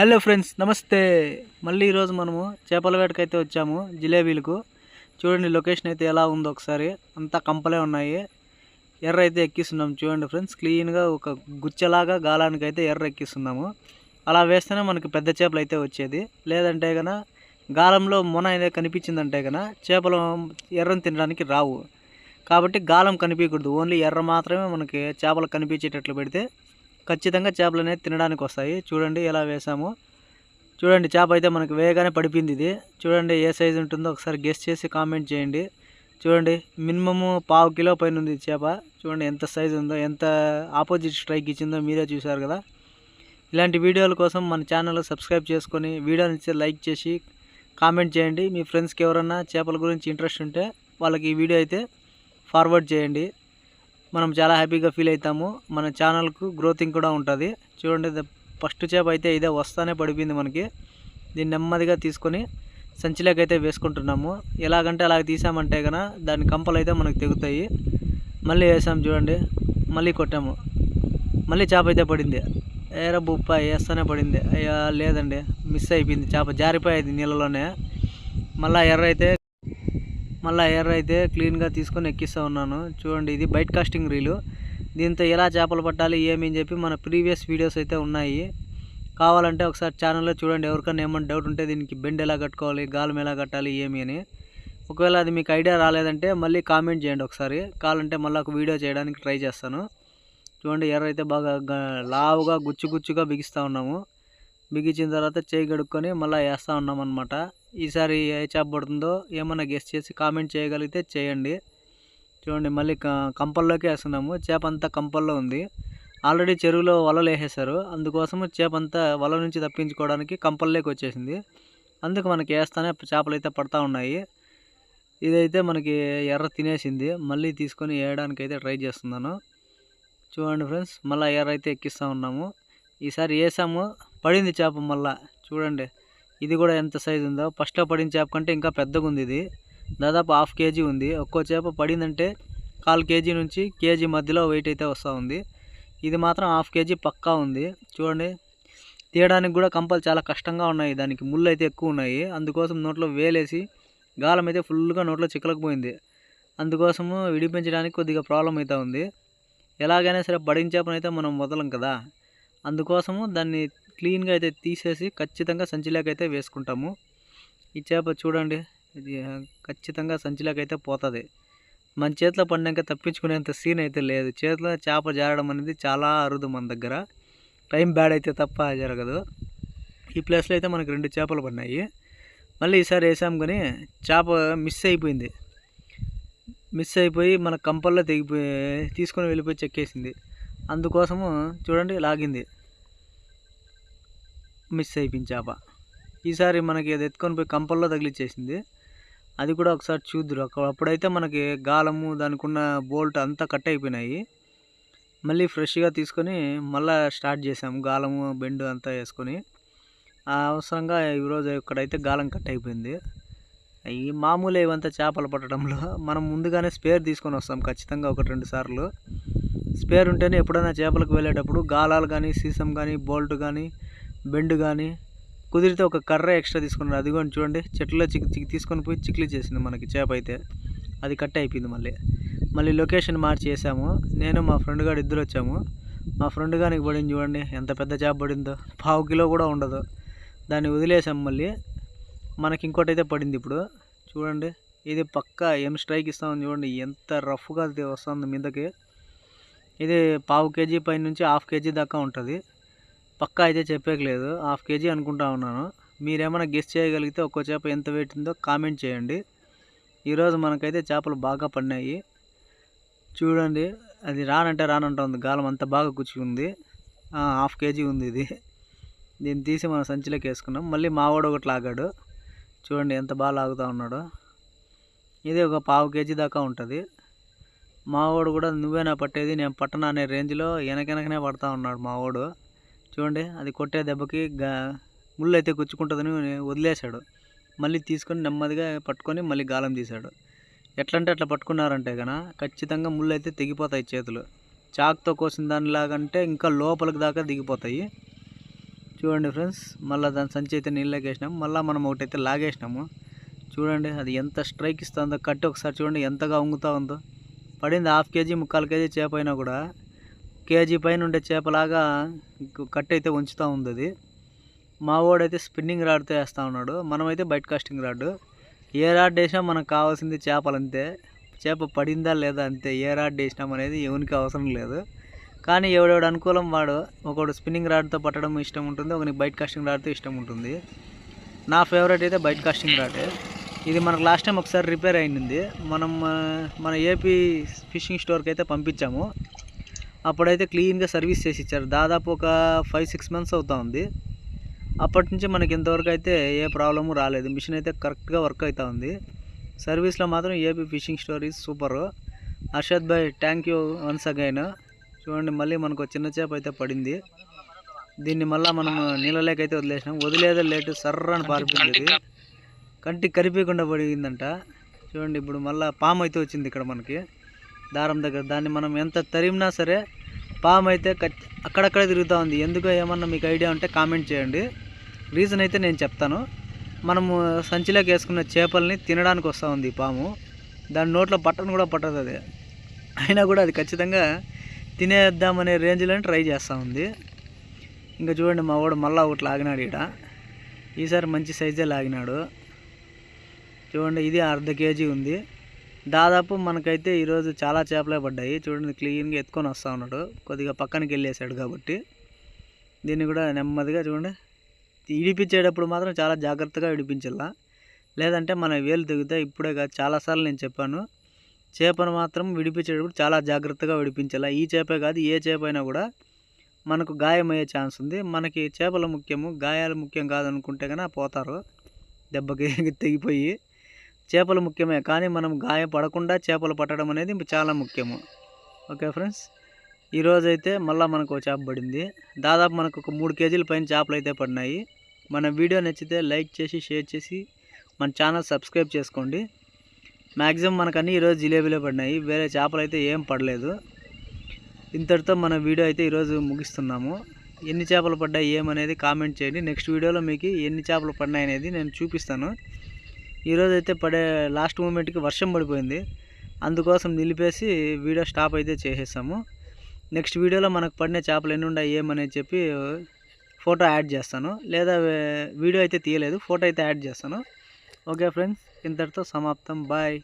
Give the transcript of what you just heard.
Hello friends నమస్తే. మళ్ళీ ఈరోజు మనము చేపల వేటకైతే వచ్చాము జిలేబీలకు. చూడండి లొకేషన్ అయితే ఎలా ఉందో ఒకసారి. అంతా కంపలే ఉన్నాయి. ఎర్ర అయితే ఎక్కిస్తున్నాము చూడండి ఫ్రెండ్స్. క్లీన్గా ఒక గుచ్చలాగా గాలానికి అయితే ఎర్ర ఎక్కిస్తున్నాము. అలా వేస్తేనే మనకి పెద్ద చేపలు అయితే వచ్చేది. లేదంటే కన గాలంలో మొన అనేది కనిపించిందంటే కన చేపలు ఎర్రను తినడానికి రావు. కాబట్టి గాలం కనిపించకూడదు ఓన్లీ ఎర్ర మాత్రమే మనకి చేపలు కనిపించేటట్లు పెడితే ఖచ్చితంగా చేపలు అనేది తినడానికి వస్తాయి. చూడండి ఎలా వేసాము. చూడండి చేప అయితే మనకు వేగానే పడిపోయింది ఇది. చూడండి ఏ సైజు ఉంటుందో ఒకసారి గెస్ట్ చేసి కామెంట్ చేయండి. చూడండి మినిమము పావు కిలో పైన ఉంది చేప. చూడండి ఎంత సైజు ఉందో ఎంత ఆపోజిట్ స్ట్రైక్ ఇచ్చిందో మీరే చూశారు కదా. ఇలాంటి వీడియోల కోసం మన ఛానల్ సబ్స్క్రైబ్ చేసుకొని వీడియోని ఇచ్చి లైక్ చేసి కామెంట్ చేయండి. మీ ఫ్రెండ్స్కి ఎవరన్నా చేపల గురించి ఇంట్రెస్ట్ ఉంటే వాళ్ళకి ఈ వీడియో అయితే ఫార్వర్డ్ చేయండి. మనం చాలా హ్యాపీగా ఫీల్ అవుతాము. మన ఛానల్కు గ్రోతింగ్ కూడా ఉంటుంది. చూడండి ఫస్ట్ చేప అయితే ఇదే వస్తానే పడిపోయింది మనకి. దీన్ని నెమ్మదిగా తీసుకొని సంచిలోకి అయితే వేసుకుంటున్నాము. ఎలాగంటే అలాగ తీసామంటే కనుక దాని కంపలు అయితే మనకు తెగుతాయి. మళ్ళీ వేసాం చూడండి మళ్ళీ కొట్టాము. మళ్ళీ చేప అయితే పడింది. ఏర బుప్ప వేస్తానే పడింది. అయ్యా లేదండి మిస్ అయిపోయింది. చేప జారిపోయేది నీళ్ళలోనే. మళ్ళీ ఎర్ర అయితే మళ్ళీ ఎర్ర అయితే క్లీన్గా తీసుకొని ఎక్కిస్తూ ఉన్నాను. చూడండి ఇది బైట్ కాస్టింగ్ రీలు. దీంతో ఎలా చేపలు పట్టాలి ఏమి అని చెప్పి మన ప్రీవియస్ వీడియోస్ అయితే ఉన్నాయి. కావాలంటే ఒకసారి ఛానల్లో చూడండి ఎవరికైనా ఏమైనా డౌట్ ఉంటే దీనికి బెండ్ ఎలా కట్టుకోవాలి గాలం ఎలా కట్టాలి ఏమి అని. ఒకవేళ అది మీకు ఐడియా రాలేదంటే మళ్ళీ కామెంట్ చేయండి ఒకసారి. కావాలంటే మళ్ళీ ఒక వీడియో చేయడానికి ట్రై చేస్తాను. చూడండి ఎర్ర అయితే బాగా లావుగా గుచ్చు గుచ్చుగా బిగిస్తూ ఉన్నాము. బిగించిన తర్వాత చేయి గడుక్కొని మళ్ళీ వేస్తూ ఉన్నాం అనమాట ఈసారి ఏ చేప పడుతుందో ఏమన్నా గెస్ట్ చేసి కామెంట్ చేయగలిగితే చేయండి. చూడండి మళ్ళీ క- కంపల్లోకి వేస్తున్నాము. చేప అంతా కంపల్లో ఉంది. ఆల్రెడీ చెరువులో వలలు వేసేసారు అందుకోసము చేప అంతా వల నుంచి తప్పించుకోవడానికి కంపల్లోకి వచ్చేసింది. అందుకు మనకి వేస్తానే చేపలు అయితే పడతా ఉన్నాయి. ఇదైతే మనకి ఎర్ర తినేసింది. మళ్ళీ తీసుకొని వేయడానికి అయితే ట్రై చేస్తున్నాను. చూడండి ఫ్రెండ్స్ మళ్ళీ ఎర్ర అయితే ఎక్కిస్తూ ఉన్నాము. ఈసారి వేసాము. పడింది చేప మళ్ళా. చూడండి. ఇది కూడా ఎంత సైజు ఉందో. ఫస్ట్లో పడిన చేప కంటే ఇంకా పెద్దగా ఉంది ఇది. దాదాపు హాఫ్ కేజీ ఉంది. ఒక్కో చేప పడిందంటే కాల్ కేజీ నుంచి కేజీ మధ్యలో వెయిట్ అయితే వస్తూ ఉంది. ఇది మాత్రం హాఫ్ కేజీ పక్కా ఉంది. చూడండి. తీయడానికి కూడా కంపలు చాలా కష్టంగా ఉన్నాయి. దానికి ముళ్ళు అయితే ఎక్కువ ఉన్నాయి. అందుకోసం నోట్లో వేలేసి గాలం అయితే ఫుల్గా నోట్లో చిక్కలకపోయింది. అందుకోసము విడిపించడానికి కొద్దిగా ప్రాబ్లం అయితే ఉంది. ఎలాగైనా సరే పడిన చేపనైతే మనం వదలం కదా. అందుకోసము దాన్ని క్లీన్గా అయితే తీసేసి ఖచ్చితంగా సంచిలోకైతే వేసుకుంటాము. ఈ చేప చూడండి ఇది ఖచ్చితంగా సంచిలోకైతే పోతుంది. మన చేతిలో పడినాక తప్పించుకునేంత సీన్ అయితే లేదు. చేతిలో చేప జారడం అనేది చాలా అరుదు మన దగ్గర. టైం బ్యాడ్ అయితే తప్ప జరగదు. ఈ ప్లేస్లో అయితే మనకు రెండు చేపలు పడినాయి. మళ్ళీ ఈసారి వేసాం కానీ చేప మిస్ అయిపోయింది. మిస్ అయిపోయి మన కంపల్లో తెగిపోయి తీసుకొని వెళ్ళిపోయి చెక్కేసింది. అందుకోసము చూడండి లాగింది. మిస్ అయిపోయింది చేప ఈసారి మనకి అది ఎత్తుకొని పోయి కంపల్లో తగిలిచ్చేసింది. అది కూడా ఒకసారి చూద్దురు. అప్పుడైతే మనకి గాలము దానికి ఉన్న బోల్ట్ అంతా కట్ అయిపోయినాయి. మళ్ళీ ఫ్రెష్గా తీసుకొని మళ్ళీ స్టార్ట్ చేసాము. గాలము బెండు అంతా వేసుకొని. అవసరంగా ఈరోజు ఇక్కడైతే గాలం కట్ అయిపోయింది. ఈ మామూలు ఇవంతా చేపలు పట్టడంలో. మనం ముందుగానే స్పేర్ తీసుకొని వస్తాం ఖచ్చితంగా ఒకటి రెండు సార్లు. స్పేర్ ఉంటేనే ఎప్పుడైనా చేపలకు వెళ్ళేటప్పుడు గాలాలు కానీ సీసం కానీ బోల్ట్ కానీ బెండ్ కానీ కుదిరితే ఒక కర్ర ఎక్స్ట్రా తీసుకున్నారు అది కూడా చూడండి చెట్టులో చిక్ చిక్ తీసుకొని పోయి చిక్లి చేసింది మనకి చేప అయితే. అది కట్ అయిపోయింది మళ్ళీ. మళ్ళీ లొకేషన్ మార్చి వేసాము నేను మా ఫ్రెండ్ గారు ఇద్దరు వచ్చాము. మా ఫ్రెండ్ గారికి పడింది చూడండి ఎంత పెద్ద చేప పడిందో. పావు కిలో కూడా ఉండదు. దాన్ని వదిలేసాం మళ్ళీ. మనకి ఇంకోటి అయితే పడింది ఇప్పుడు. చూడండి ఇది పక్క ఏం స్ట్రైక్ ఇస్తామని చూడండి. ఎంత రఫ్గా వస్తుంది మీదకి. ఇది పావు కేజీ పై నుంచి హాఫ్ కేజీ దాకా ఉంటుంది. పక్కా అయితే చెప్పేయలేదు హాఫ్ కేజీ అనుకుంటా ఉన్నాను. మీరేమైనా గెస్ట్ చేయగలిగితే ఒక్కో చేప ఎంత వెయిట్ ఉందో కామెంట్ చేయండి. ఈరోజు మనకైతే చేపలు బాగా పడినాయి చూడండి అది రానంటే రానంటుంది గాలం అంత బాగా కూర్చుంది హాఫ్ కేజీ ఉంది ఇది. దీన్ని తీసి మనం సంచిలోకి వేసుకున్నాం. మళ్ళీ మావాడు ఒకటి లాగాడు. చూడండి ఎంత బాగా లాగుతూ ఉన్నాడు. ఇది ఒక పావు కేజీ దాకా ఉంటుంది. మావాడు కూడా నువ్వేనా పట్టేది నేను పట్టను అనే రేంజ్లో వెనకెనకనే పడతా ఉన్నాడు మావాడు చూడండి అది కొట్టే దెబ్బకి గా ముళ్ళు అయితే గుచ్చుకుంటుందని వదిలేశాడు. మళ్ళీ తీసుకొని నెమ్మదిగా పట్టుకొని మళ్ళీ గాలం తీశాడు. ఎట్లంటే అట్లా పట్టుకున్నారంటే కన ఖచ్చితంగా ముళ్ళు అయితే తెగిపోతాయి చేతులు. చాక్తో కోసిన దానిలాగంటే ఇంకా లోపలికి దాకా దిగిపోతాయి. చూడండి ఫ్రెండ్స్ మళ్ళీ దాని సంచి అయితే నీళ్ళకి వేసినాము మళ్ళీ మనం ఒకటైతే లాగేసినాము. చూడండి అది ఎంత స్ట్రైక్ ఇస్తుందో కట్టి ఒకసారి చూడండి ఎంతగా ఉంగుతూ ఉందో. పడింది హాఫ్ కేజీ ముక్కాలు కేజీ చేపైనా కూడా కేజీ పైన ఉండే చేపలాగా కట్ అయితే ఉంచుతూ ఉంది అది మా వాడైతే స్పిన్నింగ్ రాడ్తో వేస్తూ ఉన్నాడు. మనమైతే బయట కాస్టింగ్ రాడ్. ఏ రాడ్ వేసినా మనకు కావాల్సింది చేపలు అంతే చేప పడిందా లేదా అంతే. ఏ రాడ్ వేసినాం అనేది ఎవరికి అవసరం లేదు. కానీ ఎవడెవడు అనుకూలం వాడు ఒకడు స్పిన్నింగ్ రాడ్తో పట్టడం ఇష్టం ఉంటుంది ఒకనికి బయట కాస్టింగ్ రాడ్తో ఇష్టం ఉంటుంది. నా ఫేవరెట్ అయితే బయట కాస్టింగ్ రాడే. ఇది మనకు లాస్ట్ టైం ఒకసారి రిపేర్ అయింది మనం మన ఏపీ ఫిషింగ్ స్టోర్కి అయితే పంపించాము. అప్పుడైతే క్లీన్గా సర్వీస్ చేసి ఇచ్చారు. దాదాపు ఒక ఫైవ్ సిక్స్ మంత్స్ అవుతా ఉంది. అప్పటి నుంచి మనకి ఇంతవరకు అయితే ఏ ప్రాబ్లము రాలేదు. మిషన్ అయితే కరెక్ట్గా వర్క్ అవుతా ఉంది. సర్వీస్లో మాత్రం AP fishing stories super. Arshad bhai thank you once again. చూడండి మళ్ళీ మనకు చిన్న చేప అయితే పడింది. దీన్ని మళ్ళీ మనం నీళ్ళలేకైతే వదిలేసినాం. వదిలేదే లేటు సర్రని పారిపోయింది కంటికి కరిపించకుండా పడిందంట. చూడండి ఇప్పుడు మళ్ళీ పాము అయితే వచ్చింది ఇక్కడ మనకి. దారం దగ్గర. దాన్ని మనం ఎంత తరిమినా సరే పాము అయితే అక్కడక్కడ తిరుగుతూ ఉంది. ఎందుకో ఏమన్నా మీకు ఐడియా ఉంటే కామెంట్ చేయండి. రీజన్ అయితే నేను చెప్తాను. మనము సంచిలోకి వేసుకున్న చేపల్ని తినడానికి వస్తూ ఉంది పాము. దాని నోట్లో పట్టను కూడా పట్టదు అది. అయినా కూడా అది ఖచ్చితంగా తినేద్దామనే రేంజ్లోనే ట్రై చేస్తూ ఉంది. ఇంకా చూడండి మా వాడు మళ్ళా ఒకటి లాగినాడు ఇక్కడ ఈసారి మంచి సైజే లాగినాడు. చూడండి ఇది అర్ధ కేజీ ఉంది. దాదాపు మనకైతే ఈరోజు చాలా చేపలే పడ్డాయి. చూడండి క్లీన్గా ఎత్తుకొని వస్తూ ఉన్నాడు. కొద్దిగా పక్కనకి వెళ్ళేసాడు కాబట్టి. దీన్ని కూడా నెమ్మదిగా చూడండి. ఇడిపించేటప్పుడు మాత్రం చాలా జాగ్రత్తగా ఇడిపించాల. లేదంటే మన వేలు తెగుతాయి ఇప్పుడే కాదు చాలాసార్లు నేను చెప్పాను. చేపను మాత్రం విడిపించేటప్పుడు చాలా జాగ్రత్తగా విడిపించాల. ఈ చేపే కాదు ఏ చేప అయినా కూడా మనకు గాయమయ్యే ఛాన్స్ ఉంది. మనకి చేపలు ముఖ్యము గాయాలు ముఖ్యం కాదనుకుంటే కనుక పోతారు. దెబ్బకి తెగిపోయి చేపలు ముఖ్యమే కానీ మనం గాయపడకుండా చేపలు పట్టడం అనేది చాలా ముఖ్యము. Okay friends? ఈరోజు అయితే మళ్ళీ మనకు ఒక చేప పడింది. దాదాపు మనకు ఒక మూడు కేజీల పైన చేపలు అయితే పడినాయి. మన వీడియో నచ్చితే లైక్ చేసి షేర్ చేసి మన ఛానల్ సబ్స్క్రైబ్ చేసుకోండి. మ్యాక్సిమం మనకన్నీ ఈరోజు జిలేబీలే పడినాయి. వేరే చేపలు అయితే ఏం పడలేదు. ఇంతటితో మన వీడియో అయితే ఈరోజు ముగిస్తున్నాము. ఎన్ని చేపలు పడ్డాయి ఏమనేది కామెంట్ చేయండి. నెక్స్ట్ వీడియోలో మీకు ఎన్ని చేపలు పడినాయి అనేది నేను చూపిస్తాను. ఈరోజు అయితే పడే లాస్ట్ మూమెంట్కి వర్షం పడిపోయింది. అందుకోసం నిలిపేసి వీడియో స్టాప్ అయితే చేసేసాము. నెక్స్ట్ వీడియోలో మనకు పడిన చేపలు ఎన్ని ఉన్నాయి ఏమనేది చెప్పి ఫోటో యాడ్ చేస్తాను. లేదా వీడియో అయితే తీయలేదు ఫోటో అయితే యాడ్ చేస్తాను. ఓకే ఫ్రెండ్స్ ఇంతటితో సమాప్తం. బాయ్.